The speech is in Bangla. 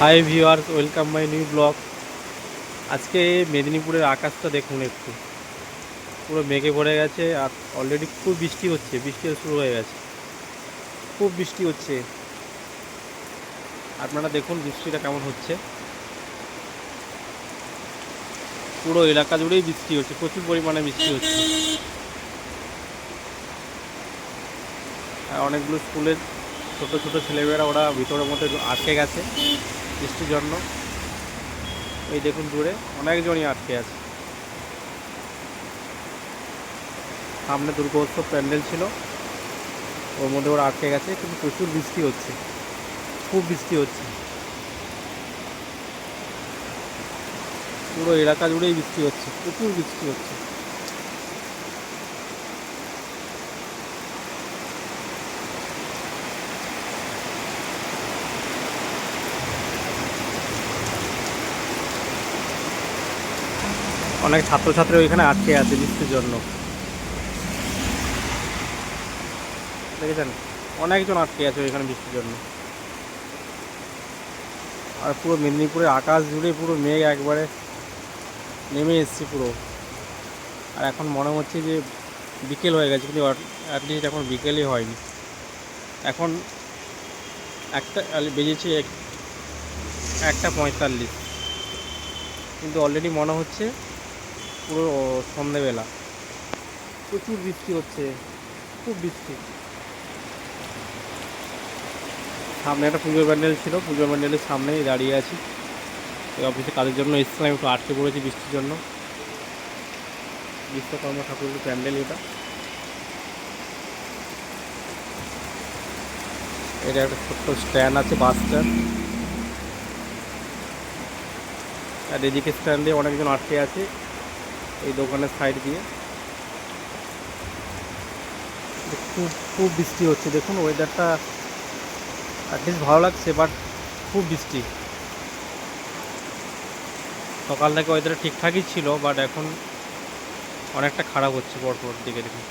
Hi viewers welcome my new blog আজকে মেদিনীপুরের আকাশটা দেখুন একটু। পুরো মেঘে ভরে গেছে আর অলরেডি খুব বৃষ্টি হচ্ছে, বৃষ্টি শুরু হয়ে গেছে। খুব বৃষ্টি হচ্ছে। আপনারা দেখুন বৃষ্টিটা কেমন হচ্ছে। পুরো এলাকা জুড়েই বৃষ্টি হচ্ছে, প্রচুর পরিমাণে বৃষ্টি হচ্ছে। আর অনেকগুলো স্কুলের ছোট ছোট ছেলেমেয়েরা ওরা ভিতরের মধ্যে আটকে গেছে। বৃষ্টির জন্য। এই দেখুন দূরে অনেকজনই আটকে আছে। সামনে দুর্গোৎসব প্যান্ডেল ছিল। ওর মধ্যে ওরা আটকে গেছে, কিন্তু প্রচুর বৃষ্টি হচ্ছে। খুব বৃষ্টি হচ্ছে। পুরো এলাকা জুড়েই বৃষ্টি হচ্ছে, প্রচুর বৃষ্টি হচ্ছে। অনেক ছাত্রছাত্রী ওইখানে আটকে আছে বৃষ্টির জন্য। দেখেছেন? অনেকজন আটকে আছে ওইখানে বৃষ্টির জন্য। আর পুরো মেদিনীপুরের আকাশ জুড়ে পুরো মেঘ একবারে নেমে এসছে পুরো। আর এখন মনে হচ্ছে যে বিকেল হয়ে গেছে, কিন্তু অ্যাটলিস্ট এখন বিকেলই হয়নি। এখন একটা বেজেছে এক- একটা পঁয়তাল্লিশ। কিন্তু অলরেডি মনে হচ্ছে পুরো সন্ধেবেলা। প্রচুর বৃষ্টি হচ্ছে, খুব বৃষ্টি। সামনে একটা পুজো প্যান্ডেল ছিল পুজো প্যান্ডেলের সামনেই দাঁড়িয়ে আছি। এই অফিসে কাজের জন্য এসেছিলাম একটু আটকে পড়েছি বৃষ্টির জন্য। বিশ্বকর্মা ঠাকুরের প্যান্ডেল এটা। এটা একটা ছোট্ট স্ট্যান্ড আছে, বাস স্ট্যান্ড। আর এদিকে স্ট্যান্ডে অনেকজন আটকে আছে। এই দোকানের সাইড দিয়ে। খুব খুব বৃষ্টি হচ্ছে। দেখুন ওয়েদারটা অ্যাটলিস্ট ভালো লাগছে বাট খুব বৃষ্টি। সকাল থেকে ওয়েদারটা ঠিকঠাকই ছিল বাট এখন অনেকটা খারাপ হচ্ছে, পরপর দিকে দেখুন।